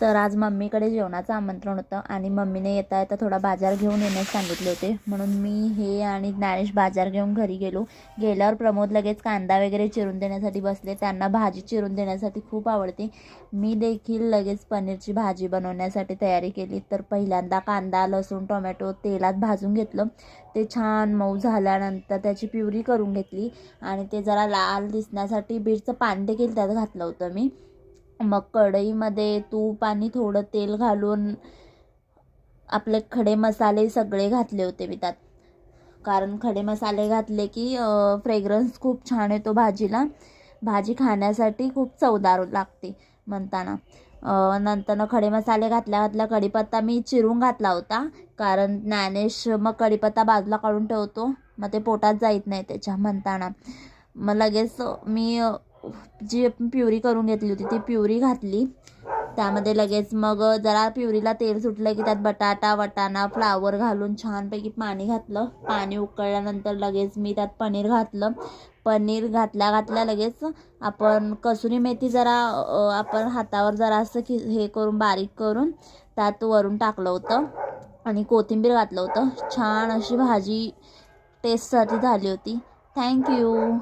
तर आज मम्मीकडे जेवणाचं आमंत्रण होतं आणि मम्मीने येता येता थोडा बाजार घेऊन येण्यास सांगितले होते. म्हणून मी हे आणि ज्ञानेश बाजार घेऊन घरी गेलो. गेल्यावर प्रमोद लगेच कांदा वगैरे चिरून देण्यासाठी बसले. त्यांना भाजी चिरून देण्यासाठी खूप आवडते. मी देखील लगेच पनीरची भाजी बनवण्यासाठी तयारी केली. तर पहिल्यांदा कांदा लसूण टोमॅटो तेलात भाजून घेतलं. ते छान मऊ झाल्यानंतर त्याची प्युरी करून घेतली. आणि ते जरा लाल दिसण्यासाठी बीटचं पान देखील त्यात घातलं होतं मी. मग कढईमध्ये तूप आणि थोडं तेल घालून आपले खडे मसाले सगळे घातले होते मी त्यात. कारण खडे मसाले घातले की फ्रेग्रन्स खूप छान येतो भाजीला. भाजी खाण्यासाठी खूप चवदार लागते म्हणताना. नंतरनं खडे मसाले घातल्या घातल्या कढीपत्ता मी चिरून घातला होता. कारण ज्ञानेश मग कढीपत्ता बाजूला काढून ठेवतो. मग ते पोटात जाईत नाही त्याच्या म्हणताना. मग लगेच मी जी प्युरी करून घेतली होती ती प्युरी घातली. त्यामध्ये लगेच मग जरा प्युरीला तेल सुटलं की त्यात बटाटा वटाणा फ्लावर घालून छानपैकी पाणी घातलं. पाणी उकळल्यानंतर लगेच मी त्यात पनीर घातलं. पनीर घातल्या घातल्या लगेच आपण कसुरी मेथी जरा आपण हातावर जरा असं की हे करून बारीक करून त्यात वरून टाकलं होतं आणि कोथिंबीर घातलं होतं. छान अशी भाजी टेस्टसाठी झाली होती. थँक्यू